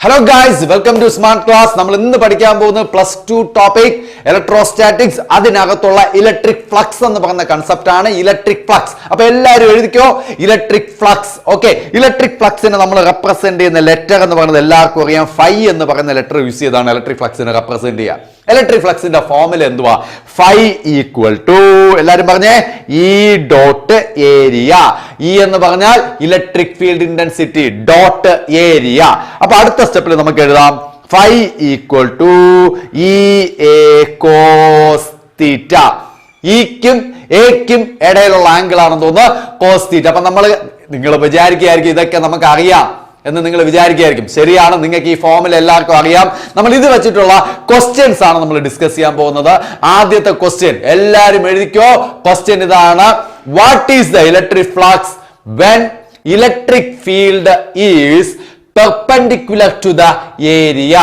Hello guys welcome to smart class നമ്മൾ ഇന്ന് പഠിക്കാൻ പോകുന്നത് പ്ലസ് ടു ടോപ്പിക് ഇലക്ട്രോസ്റ്റാറ്റിക്സ് അതിനകത്തുള്ള ഇലക്ട്രിക് ഫ്ലക്സ് എന്ന് പറയുന്ന കൺസെപ്റ്റ് ആണ് ഇലക്ട്രിക് ഫ്ലക്സ് അപ്പൊ എല്ലാവരും എഴുതിക്കോ? ഇലക്ട്രിക് ഫ്ലക്സ് ഓക്കെ ഇലക്ട്രിക് ഫ്ലക്സിനെ നമ്മൾ റെപ്രസെന്റ് ചെയ്യുന്ന ലെറ്റർ എന്ന് പറയുന്നത് എല്ലാവർക്കും അറിയാം. ഫൈ എന്ന് പറയുന്ന ലെറ്റർ യൂസ് ചെയ്താണ് ഇലക്ട്രിക് ഫ്ലക്സിനെ റെപ്രസെന്റ് ചെയ്യുക. ഇലക്ട്രിക് ഫ്ലക്സിന്റെ ഫോമിൽ എന്തുവാ? ഫൈ ഈക്വൽ ടു എല്ലാരും പറഞ്ഞേ? ഇ ഡോട്ട് ഏരിയ ഇ എന്ന് പറഞ്ഞാൽ electric field intensity dot area അപ്പൊ അടുത്ത സ്റ്റെപ്പിൽ നമുക്ക് എഴുതാം. Phi equal to E A cos theta ഇക്കും എക്കും ഇടയിലുള്ള ആംഗിൾ ആണെന്ന് തോന്നുന്നു. കോസ് തീറ്റ അപ്പൊ നമ്മൾ നിങ്ങൾ വിചാരിക്കുകയായിരിക്കും ഇതൊക്കെ നമുക്ക് അറിയാം എന്ന് നിങ്ങൾ വിചാരിക്കുകയായിരിക്കും. ശരിയാണ് നിങ്ങൾക്ക് ഈ ഫോമിൽ എല്ലാവർക്കും അറിയാം. നമ്മൾ ഇത് വെച്ചിട്ടുള്ള ക്വസ്റ്റ്യൻസ് ആണ് നമ്മൾ ഡിസ്കസ് ചെയ്യാൻ പോകുന്നത്. ആദ്യത്തെ ക്വസ്റ്റ്യൻ എല്ലാവരും എഴുതിക്കോ. ക്വസ്റ്റ്യൻ ഇതാണ് what is the electric flux when electric field is perpendicular to the area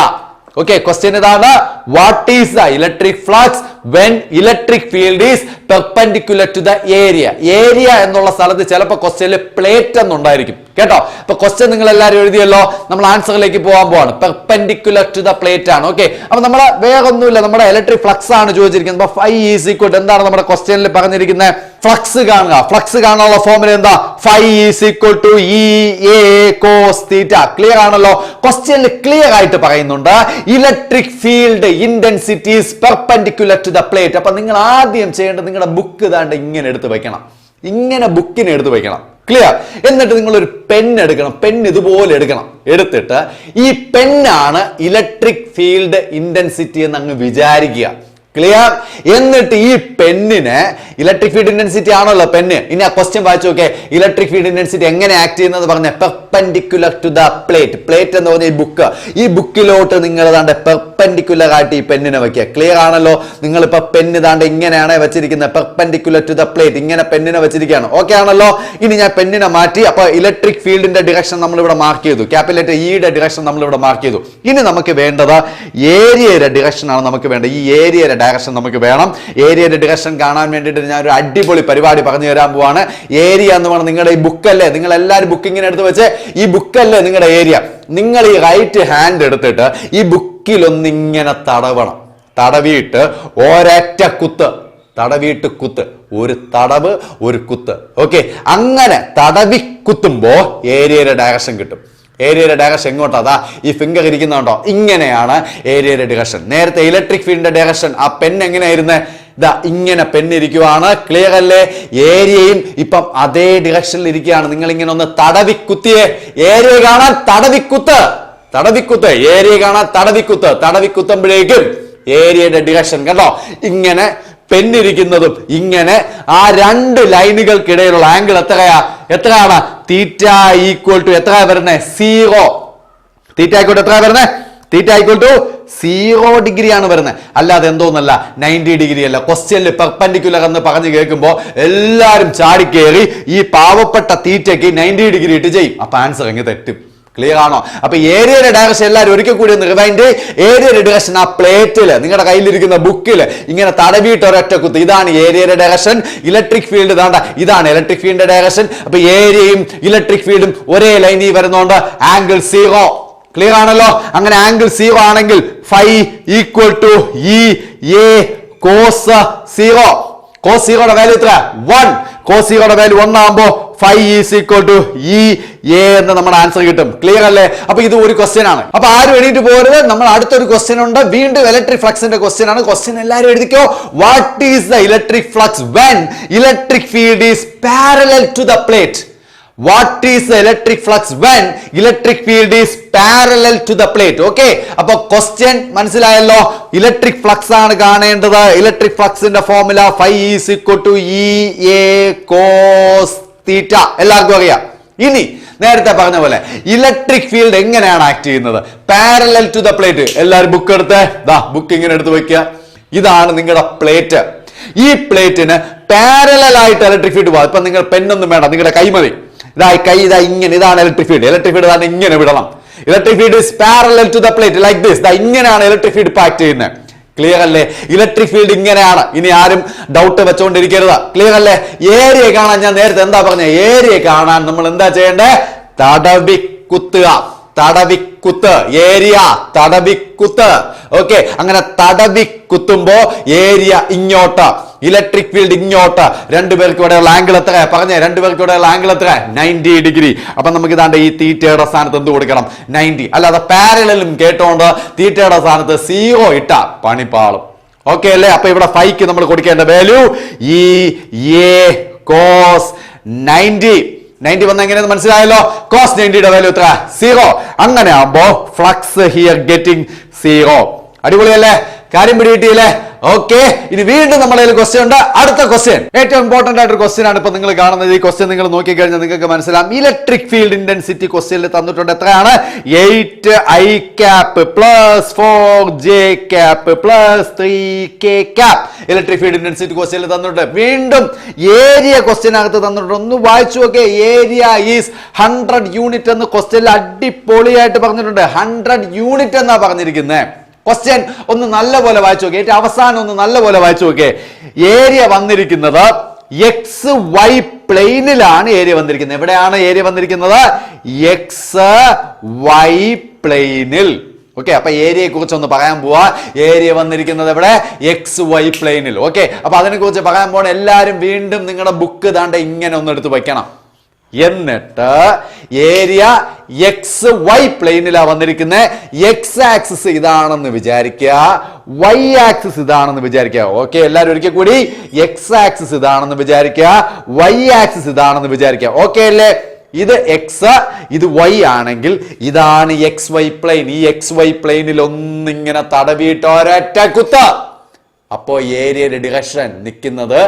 okay question ഇതാണ് what is the electric flux when electric field is perpendicular to the area area എന്നുള്ള സ്ഥലത്ത് ചിലപ്പോൾ ക്വസ്റ്റ്യനിൽ plate എന്നുണ്ടായിരിക്കും. കേട്ടോ? അപ്പൊ question നിങ്ങൾ എല്ലാവരും എഴുതിയല്ലോ. നമ്മൾ ആൻസറിലേക്ക് പോകാൻ പോവാണ്. പെർപെൻഡിക്കുലർ ടു ദ പ്ലേറ്റ് ആണ്. ഓക്കെ അപ്പൊ നമ്മൾ വേറെ ഒന്നുമില്ല നമ്മുടെ ഇലക്ട്രിക് ഫ്ലക്സ് ആണ് ചോദിച്ചിരിക്കുന്നത്. അപ്പൊ ഫൈവ് ഈസ് ഈക്വൽ എന്താണ് നമ്മുടെ ക്വസ്റ്റ്യനിൽ പറഞ്ഞിരിക്കുന്നത്? ഫ്ലക്സ് കാണുക. ഫ്ലക്സ് കാണാനുള്ള ഫോമിൽ എന്താ? Phi is equal to E A cos theta clear ആണല്ലോ? ക്വസ്റ്റ്യനിൽ ക്ലിയർ ആയിട്ട് പറയുന്നുണ്ട്. Electric field intensities perpendicular to the plate അപ്പൊ നിങ്ങൾ ആദ്യം ചെയ്യേണ്ടത് നിങ്ങളുടെ ബുക്ക് ഇതാണ്ട് ഇങ്ങനെ എടുത്ത് വെക്കണം. ഇങ്ങനെ ബുക്കിനെ എടുത്ത് വെക്കണം. ക്ലിയർ എന്നിട്ട് നിങ്ങൾ ഒരു പെൻ എടുക്കണം. പെൻ ഇതുപോലെ എടുക്കണം. എടുത്തിട്ട് ഈ പെന്നാണ് ഇലക്ട്രിക് ഫീൽഡ് ഇന്റൻസിറ്റി എന്ന് അങ്ങ് വിചാരിക്കുക. ക്ലിയർ എന്നിട്ട് ഈ പെണ്ണിന് ഇലക്ട്രിക് ഫീൽഡ് ഇന്റൻസിറ്റി ആണല്ലോ പെണ്ണ് ഇനി ആ ക്വസ്റ്റ്യൻ വായിച്ചു നോക്കേ ഇലക്ട്രിക് ഫീൽഡ് ഇന്റൻസിറ്റി എങ്ങനെ ആക്ട് ചെയ്യുന്നത് പറഞ്ഞ? Perpendicular to the plate plate എന്ന് പറഞ്ഞ ഈ ബുക്ക് ഈ ബുക്കിലോട്ട് നിങ്ങൾ ഏതാണ്ട് പെർപെൻഡിക്കുലർ ആയിട്ട് ഈ പെന്നിനെ വെക്കുക. ക്ലിയർ ആണല്ലോ? നിങ്ങൾ ഇപ്പൊ പെന്ന് ഇതാണ്ട് ഇങ്ങനെയാണ് വെച്ചിരിക്കുന്നത്. പെർപെൻഡിക്കുലർ ടു ദ പ്ലേറ്റ് ഇങ്ങനെ പെന്നിനെ വെച്ചിരിക്കുകയാണ്. ഓക്കെ ആണല്ലോ? ഇനി ഞാൻ പെന്നിനെ മാറ്റി അപ്പൊ ഇലക്ട്രിക് ഫീൽഡിന്റെ ഡിറക്ഷൻ നമ്മൾ ഇവിടെ മാർക്ക് ചെയ്തു. ക്യാപിറ്റൽ ഇയുടെ ഡിറക്ഷൻ നമ്മൾ ഇവിടെ മാർക്ക് ചെയ്തു. ഇനി നമുക്ക് വേണ്ടത് ഏരിയയുടെ ഡിറക്ഷൻ ആണ് നമുക്ക് വേണ്ടത്. ഈ ഏരിയയുടെ ഡയറക്ഷൻ നമുക്ക് വേണം. ഏരിയയുടെ ഡിറക്ഷൻ കാണാൻ വേണ്ടിയിട്ട് ഞാൻ ഒരു അടിപൊളി പരിപാടി പറഞ്ഞു തരാൻ പോവാണ്. ഏരിയ എന്ന് പറഞ്ഞാൽ നിങ്ങളുടെ ഈ ബുക്കല്ലേ നിങ്ങൾ എല്ലാവരും ബുക്കിങ്ങിനെടുത്ത് വെച്ച്. ഈ ബുക്കല്ലേ നിങ്ങളുടെ ഏരിയ നിങ്ങൾ ഈ റൈറ്റ് ഹാൻഡ് എടുത്തിട്ട് ഈ ബുക്കിലൊന്നിങ്ങനെ തടവണം. തടവിയിട്ട് ഒരൊറ്റ കുത്ത്. തടവിയിട്ട് കുത്ത്. ഒരു തടവ് ഒരു കുത്ത്. ഓക്കെ? അങ്ങനെ തടവി കുത്തുമ്പോൾ ഏരിയയുടെ ഡയറക്ഷൻ കിട്ടും. ഏരിയയുടെ ഡയറക്ഷൻ എങ്ങോട്ടാ? അതാ ഈ ഫിംഗർ ഇരിക്കുന്നുണ്ടോ ഇങ്ങനെയാണ് ഏരിയയുടെ ഡയറക്ഷൻ നേരത്തെ ഇലക്ട്രിക് ഫീൽഡിന്റെ ഡയറക്ഷൻ ആ പെൻ എങ്ങനെയായിരുന്നേ? ഇതാ ഇങ്ങനെ പെൻ ഇരിക്കുവാണ്. ക്ലിയർ അല്ലേ? ഏരിയയും ഇപ്പം അതേ ഡിറക്ഷനിൽ ഇരിക്കുകയാണ്. നിങ്ങൾ ഇങ്ങനെ ഒന്ന് തടവിക്കുത്തിയെ ഏരിയ കാണാൻ തടവിക്കുത്ത് തടവിക്കുത്ത്. ഏരിയ കാണാൻ തടവിക്കുത്ത്. തടവിക്കുത്തുമ്പോഴേക്കും ഏരിയയുടെ ഡിറക്ഷൻ കണ്ടോ? ഇങ്ങനെ പെന്നിരിക്കുന്നതും ഇങ്ങനെ ആ രണ്ട് ലൈനുകൾക്കിടയിലുള്ള ആംഗിൾ എത്രയാ? എത്രയാണ്? തീറ്റ ഈക്വൽ ടു എത്ര വരുന്നത് സീറോ. തീറ്റ ആയിക്കോട്ടെ എത്ര വരുന്നത് theta equal to zero degree ആണ് വരുന്നത് അല്ലാതെ എന്തോന്നല്ല നയന്റി ഡിഗ്രി അല്ല. ക്വസ്റ്റ്യനിൽ പെർപ്പൻഡിക്കുലർ എന്ന് പറഞ്ഞു കേൾക്കുമ്പോൾ എല്ലാവരും ചാടിക്കേറി ഈ പാവപ്പെട്ട തീറ്റയ്ക്ക് നയന്റി ഡിഗ്രി ഇട്ട് ചെയ്യും അപ്പൊ ആൻസർ അങ്ങ് തെറ്റും. ക്ലിയർ ആണോ? അപ്പൊ ഏരിയയുടെ ഡയറക്ഷൻ എല്ലാവരും ഒരിക്കൽ കൂടി ഒന്ന് റിവൈൻഡ് ഏരിയയുടെ ഡയറക്ഷൻ ആ പ്ലേറ്റിൽ നിങ്ങളുടെ കയ്യിലിരിക്കുന്ന ബുക്കിൽ ഇങ്ങനെ തടവിയിട്ട് ഒരൊറ്റ കുത്ത്. ഇതാണ് ഏരിയയുടെ ഡയറക്ഷൻ ഇലക്ട്രിക് ഫീൽഡ് ഇതാണ്ട ഇതാണ് ഇലക്ട്രിക് ഫീൽഡിന്റെ ഡയറക്ഷൻ അപ്പൊ ഏരിയയും ഇലക്ട്രിക് ഫീൽഡും ഒരേ ലൈനിൽ വരുന്നോണ്ട് ആംഗിൾ സീറോ ക്ലിയർ ആണല്ലോ? അങ്ങനെ ആംഗിൾ സീറോ ആണെങ്കിൽ phi equal to E A cos zero cos സീറോയുടെ value എത്ര വൺ കോസ് സീറോയുടെ value ഒന്നാകുമ്പോ phi is equal to E A എന്ന് നമ്മുടെ ആൻസർ കിട്ടും. ക്ലിയർ അല്ലേ? അപ്പൊ ഇത് ഒരു ക്വസ്റ്റ്യൻ ആണ്. അപ്പൊ ആരും എണീറ്റ് പോരുത് നമ്മൾ അടുത്തൊരു ക്വസ്റ്റ്യൻ ഉണ്ട്. വീണ്ടും ഇലക്ട്രിക് ഫ്ലക്സിന്റെ ക്വസ്റ്റ്യൻ ആണ്. ക്വസ്റ്റ്യൻ എല്ലാവരും എഴുതിക്കോ. What is the electric flux when electric field is parallel to the plate what is the electric flux when electric field is parallel to the plate okay അപ്പൊ question മനസ്സിലായല്ലോ. Electric flux ആണ് കാണേണ്ടത്. Electric ഫ്ലക്സിന്റെ formula five is equal to E A cos theta. എല്ലാവർക്കും അറിയാം. ഇനി നേരത്തെ പറഞ്ഞ പോലെ ഇലക്ട്രിക് ഫീൽഡ് എങ്ങനെയാണ് ആക്ട് ചെയ്യുന്നത്? പാരലൽ ടു ദ പ്ലേറ്റ് എല്ലാവരും ബുക്ക് എടുത്ത്. ദാ ബുക്ക് ഇങ്ങനെ എടുത്ത് വെക്കുക. ഇതാണ് നിങ്ങളുടെ പ്ലേറ്റ് ഈ പ്ലേറ്റിന് പാരലൽ ആയിട്ട് ഇലക്ട്രിക് ഫീൽഡ് പോകാം. ഇപ്പൊ നിങ്ങൾ പെണ്ണൊന്നും വേണ്ട. നിങ്ങളുടെ കൈ മതി. ഇതാ കൈ ഇതാ ഇങ്ങനെ. ഇതാണ് ഇലക്ട്രിക് ഫീൽഡ് ഇലക്ട്രിക് ഫീൽഡ് ഇങ്ങനെ വിടണം. Electric field is parallel to the plate like this ദാ ഇങ്ങനെയാണ് ഇലക്ട്രിക് ഫീൽഡ് ആക്ട് ചെയ്യുന്നത്. ക്ലിയർ അല്ലേ? ഇലക്ട്രിക് ഫീൽഡ് ഇങ്ങനെയാണ്. ഇനി ആരും ഡൗട്ട് വെച്ചുകൊണ്ടിരിക്കരുത് ക്ലിയർ അല്ലേ? ഏരിയ കാണാൻ ഞാൻ നേരത്തെ എന്താ പറഞ്ഞ? ഏരിയ കാണാൻ നമ്മൾ എന്താ ചെയ്യേണ്ടേ? തടവി കുത്തുക. തടവിക്കുത്ത് ഏരിയ തടവിക്കുത്ത്. ഓക്കെ അങ്ങനെ തടവി കുത്തുമ്പോ ഏരിയ ഇങ്ങോട്ട് ഇലക്ട്രിക് ഫീൽഡ് ഇങ്ങോട്ട്. രണ്ടുപേർക്ക് ഇവിടെയുള്ള ആംഗിൾ എത്ര പറഞ്ഞേ രണ്ടുപേർക്ക് ഇവിടെയുള്ള ആംഗിൾ എത്ര നയന്റി ഡിഗ്രി അപ്പൊ നമുക്ക് ഇതാണ്ട് ഈ തീറ്റയുടെ സ്ഥാനത്ത് എന്ത് കൊടുക്കണം? നയന്റി അല്ലാതെ പാരലും കേട്ടോണ്ട് തീറ്റയുടെ സ്ഥാനത്ത് സീറോ ഇട്ട പണിപ്പാളും. ഓക്കെ അല്ലേ? അപ്പൊ ഇവിടെ ഫൈക്ക് നമ്മൾ കൊടുക്കേണ്ട വാല്യൂ ഈ എ കോസ് നയന്റി നയന്റി വന്ന എങ്ങനെയെന്ന് മനസ്സിലായല്ലോ? കോസ് നയന്റിയുടെ വാല്യൂ എത്ര? സീറോ അങ്ങനെ ആകുമ്പോ ഫ്ലക്സ് ഹിയർ ഗെറ്റിംഗ് സീറോ അടിപൊളിയല്ലേ? കാര്യം പിടികിട്ടിയില്ലേ? ഓക്കെ ഇനി വീണ്ടും നമ്മളെ ക്വസ്റ്റ്യൻ ഉണ്ട്. അടുത്ത ക്വസ്റ്റ്യൻ ഏറ്റവും ഇമ്പോർട്ടന്റ് ആയിട്ടൊരു ക്വസ്റ്റ്യൻ ആണ് ഇപ്പൊ നിങ്ങൾ കാണുന്നത്. ഈ ക്വസ്റ്റ്യൻ നിങ്ങൾ നോക്കി കഴിഞ്ഞാൽ നിങ്ങൾക്ക് മനസ്സിലാവും. ഇലക്ട്രിക് ഫീൽഡ് ഇന്റൻസിറ്റി ക്വസ്റ്റ്യനിൽ തന്നിട്ടുണ്ട്. എത്രയാണ്? Eight I cap plus four J cap plus three K cap electric field intensity ക്വസ്റ്റ്യനിൽ തന്നിട്ടുണ്ട്. വീണ്ടും ഏരിയ ക്വസ്റ്റ്യനകത്ത് തന്നിട്ടുണ്ട്. ഒന്ന് വായിച്ചു നോക്കെ. ഏരിയ ഈസ് ഹൺഡ്രഡ് യൂണിറ്റ് എന്ന് ക്വസ്റ്റ്യനിൽ അടിപൊളിയായിട്ട് പറഞ്ഞിട്ടുണ്ട്. ഹൺഡ്രഡ് യൂണിറ്റ് എന്നാ പറഞ്ഞിരിക്കുന്നത് ക്വസ്റ്റ്യൻ ഒന്ന് നല്ലപോലെ വായിച്ചു നോക്കി ഏറ്റവും അവസാനം ഒന്ന് നല്ലപോലെ വായിച്ചു നോക്കിയേ. ഏരിയ വന്നിരിക്കുന്നത് എക്സ് വൈ പ്ലെയിനിലാണ് ഏരിയ വന്നിരിക്കുന്നത്. എവിടെയാണ് ഏരിയ വന്നിരിക്കുന്നത്? എക്സ് വൈ പ്ലെയിനിൽ. ഓക്കെ അപ്പൊ ഏരിയയെ കുറിച്ച് ഒന്ന് പറയാൻ പോവാ. ഏരിയ വന്നിരിക്കുന്നത് എവിടെ? എക്സ് വൈ പ്ലെയിനിൽ. ഓക്കെ അപ്പൊ അതിനെ കുറിച്ച് പറയാൻ പോണ എല്ലാവരും വീണ്ടും നിങ്ങളുടെ ബുക്ക് താണ്ട ഇങ്ങനെ ഒന്ന് എടുത്ത് വെക്കണം. എന്നിട്ട് ഏരിയ എക്സ് വൈ പ്ലെയിനിലാണ് വന്നിരിക്കുന്നത് എക്സ് ആക്സിസ് ഇതാണെന്ന് വിചാരിക്കുക വൈ ആക്സിസ് ഇതാണെന്ന് വിചാരിക്കുക ഓക്കെ എല്ലാവരും ഒരിക്കൽ കൂടി. എക്സ് ആക്സിസ് ഇതാണെന്ന് വിചാരിക്കുക വൈ ആക്സിസ് ഇതാണെന്ന് വിചാരിക്കുക ഓക്കെ അല്ലേ? ഇത് എക്സ് ഇത് വൈ ആണെങ്കിൽ ഇതാണ് എക്സ് വൈ പ്ലെയിൻ ഈ എക്സ് വൈ പ്ലെയിനിൽ ഒന്നിങ്ങനെ തടവിയിട്ട് ഒരൊറ്റ കുത്ത. അപ്പോ ഏരിയയുടെ ഡിറക്ഷൻ നിൽക്കുന്നത്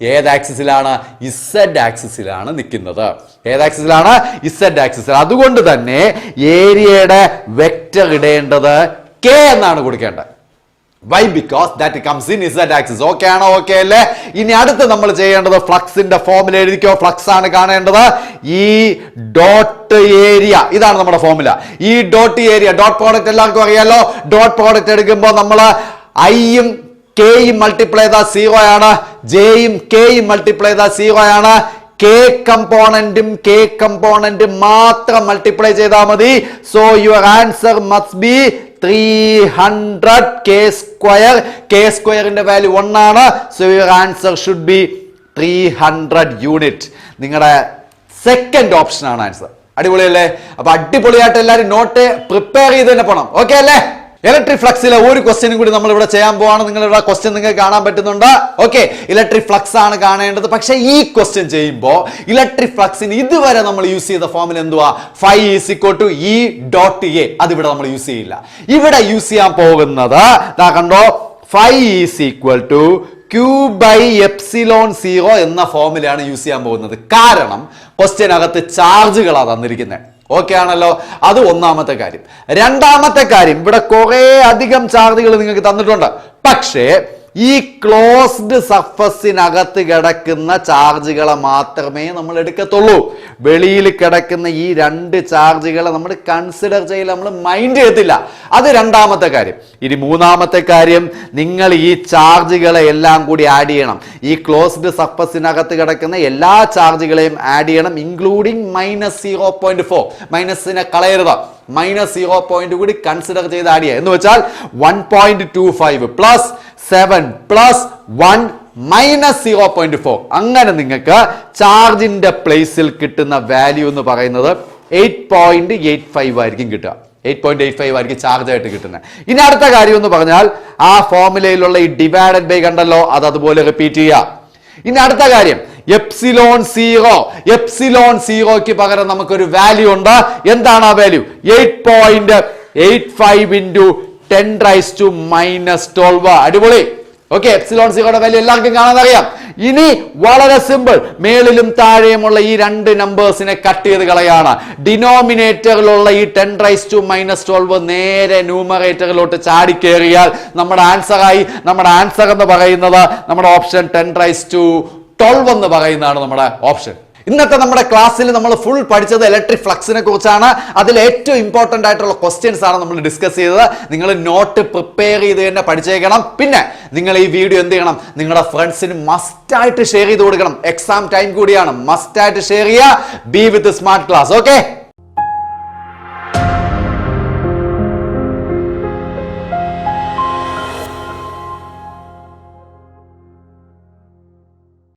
ഏത് ആക്സിസിലാണ്? ഇസഡ് ആക്സിസിലാണ് നിൽക്കുന്നത്. ഏത് ആക്സിസിലാണ്? ഇസഡ് ആക്സിസിൽ. അതുകൊണ്ട് തന്നെ ഏരിയയുടെ വെക്റ്റർ ഇടേണ്ടത് കെ എന്നാണ് കൊടുക്കേണ്ടത്. Y because that comes in Z axis okay ആണോ? ഓക്കെ അല്ലേ? ഇനി അടുത്ത് നമ്മൾ ചെയ്യേണ്ടത് ഫ്ലക്സിന്റെ ഫോമുല എഴുതിക്കോ? ഫ്ലക്സ് ആണ് കാണേണ്ടത്. ഈ ഡോട്ട് ഏരിയ ഇതാണ് നമ്മുടെ ഫോമുല ഈ ഡോട്ട് ഏരിയ ഡോട്ട് പ്രോഡക്റ്റ് എല്ലാവർക്കും അറിയാലോ? ഡോട്ട് പ്രോഡക്റ്റ് എടുക്കുമ്പോൾ നമ്മൾ ഐയും കെയും മൾട്ടിപ്ലൈ ചെയ്താൽ സീറോ ആണ്. ജെയും കെയും മൾട്ടിപ്ലൈ ചെയ്താൽ സീറോ ആണ്. കെ കമ്പോണന്റും കെ കമ്പോണന്റും മാത്രം മൾട്ടിപ്ലൈ ചെയ്താൽ മതി. So your answer must be three hundred K square K സ്ക്വയറിന്റെ വാല്യൂ ആണ്. So your answer should be three hundred unit നിങ്ങളുടെ സെക്കൻഡ് ഓപ്ഷൻ ആണ് ആൻസർ അടിപൊളിയല്ലേ? അപ്പൊ അടിപൊളിയായിട്ട് എല്ലാവരും നോട്ട് പ്രിപ്പയർ ചെയ്ത് തന്നെ പോണം. ഓക്കെ അല്ലേ? ഇലക്ട്രിക് ഫ്ലക്സിലെ ഒരു ക്വസ്റ്റ്യനും കൂടി നമ്മൾ ഇവിടെ ചെയ്യാൻ പോവാണ്. നിങ്ങൾ ഇവിടെ ക്വസ്റ്റ്യൻ നിങ്ങൾക്ക് കാണാൻ പറ്റുന്നുണ്ട്. ഓക്കെ ഇലക്ട്രിക് ഫ്ലക്സ് ആണ് കാണേണ്ടത്. പക്ഷേ ഈ ക്വസ്റ്റ്യൻ ചെയ്യുമ്പോൾ ഇലക്ട്രിക് ഫ്ലക്സിന് ഇതുവരെ നമ്മൾ യൂസ് ചെയ്ത ഫോമിൽ എന്തുവാ? Phi is equal to E dot A അത് ഇവിടെ നമ്മൾ യൂസ് ചെയ്യില്ല. ഇവിടെ യൂസ് ചെയ്യാൻ പോകുന്നത് കണ്ടോ? Phi is equal to Q by epsilon zero എന്ന ഫോമിലാണ് യൂസ് ചെയ്യാൻ പോകുന്നത്. കാരണം ക്വസ്റ്റ്യനകത്ത് ചാർജുകളാണ് തന്നിരിക്കുന്നത് ഓക്കെ ആണല്ലോ? അത് ഒന്നാമത്തെ കാര്യം. രണ്ടാമത്തെ കാര്യം ഇവിടെ കുറേ അധികം ചാർജുകൾ നിങ്ങൾക്ക് തന്നിട്ടുണ്ട്. പക്ഷേ ഈ ക്ലോസ്ഡ് സർഫസിനകത്ത് കിടക്കുന്ന ചാർജുകളെ മാത്രമേ നമ്മൾ എടുക്കത്തുള്ളൂ. വെളിയിൽ കിടക്കുന്ന ഈ രണ്ട് ചാർജുകളെ നമ്മൾ കൺസിഡർ ചെയ്യില്ല നമ്മൾ മൈൻഡ് ചെയ്യത്തില്ല. അത് രണ്ടാമത്തെ കാര്യം. ഇനി മൂന്നാമത്തെ കാര്യം നിങ്ങൾ ഈ ചാർജുകളെ എല്ലാം കൂടി ആഡ് ചെയ്യണം. ഈ ക്ലോസ്ഡ് സർഫസിനകത്ത് കിടക്കുന്ന എല്ലാ ചാർജുകളെയും ആഡ് ചെയ്യണം including minus zero point four മൈനസിനെ കളയരുത്. മൈനസ് സീറോ പോയിന്റ് കൂടി കൺസിഡർ ചെയ്ത് ആഡ് ചെയ്യുക. എന്ന് വെച്ചാൽ one point two five plus seven plus one minus zero point four അങ്ങനെ നിങ്ങൾക്ക് ചാർജിന്റെ പ്ലേസിൽ കിട്ടുന്ന വാല്യൂ എന്ന് പറയുന്നത് എയ്റ്റ് പോയിന്റ് എയ്റ്റ് ഫൈവ് ആയിരിക്കും കിട്ടുക. എയ്റ്റ് പോയിന്റ് എയ്റ്റ് ഫൈവ് ആയിരിക്കും ചാർജ് ആയിട്ട് കിട്ടുന്നത് ഇനി അടുത്ത കാര്യം എന്ന് പറഞ്ഞാൽ ആ ഫോർമുലയിലുള്ള ഈ ഡിവൈഡഡ് ബൈ കണ്ടല്ലോ അത് അതുപോലെ റിപ്പീറ്റ് ചെയ്യുക. ഇനി അടുത്ത കാര്യം എപ്സിലോൺ സീറോ എപ്സിലോൺ സീറോയ്ക്ക് പകരം നമുക്കൊരു വാല്യൂ ഉണ്ട്. എന്താണ് ആ value eight point eight five into ten raise to minus twelve അടിപൊളി. ഓക്കെ എപ്സിലോൺ സീറോയുടെ വാല്യൂ എല്ലാവർക്കും കാണാൻ അറിയാം ഇനി വളരെ സിമ്പിൾ മേളിലും താഴെയുമുള്ള ഈ രണ്ട് നമ്പേഴ്സിനെ കട്ട് ചെയ്ത് കളയാണ്. ഡിനോമിനേറ്ററിലുള്ള ഈ ten raise to minus twelve നേരെ ന്യൂമറേറ്ററിലോട്ട് ചാടി കയറിയാൽ നമ്മുടെ ആൻസറായി നമ്മുടെ ആൻസർ എന്ന് പറയുന്നത് നമ്മുടെ option ten raise to twelve എന്ന് പറയുന്നതാണ് നമ്മുടെ ഓപ്ഷൻ ഇന്നത്തെ നമ്മുടെ ക്ലാസ്സിൽ നമ്മൾ ഫുൾ പഠിച്ചത് ഇലക്ട്രിക് ഫ്ലക്സിനെ കുറിച്ചാണ്. അതിൽ ഏറ്റവും ഇമ്പോർട്ടന്റ് ആയിട്ടുള്ള ക്വസ്റ്റ്യൻസ് ആണ് നമ്മൾ ഡിസ്കസ് ചെയ്തത്. നിങ്ങൾ നോട്ട് പ്രിപ്പയർ ചെയ്ത് തന്നെ പഠിച്ചേക്കണം. പിന്നെ നിങ്ങൾ ഈ വീഡിയോ എന്ത് ചെയ്യണം? നിങ്ങളുടെ ഫ്രണ്ട്സിന് മസ്റ്റായിട്ട് ഷെയർ ചെയ്ത് കൊടുക്കണം. എക്സാം ടൈം കൂടിയാണ്. മസ്റ്റായിട്ട് ഷെയർ ചെയ്യുക. Be with smart class okay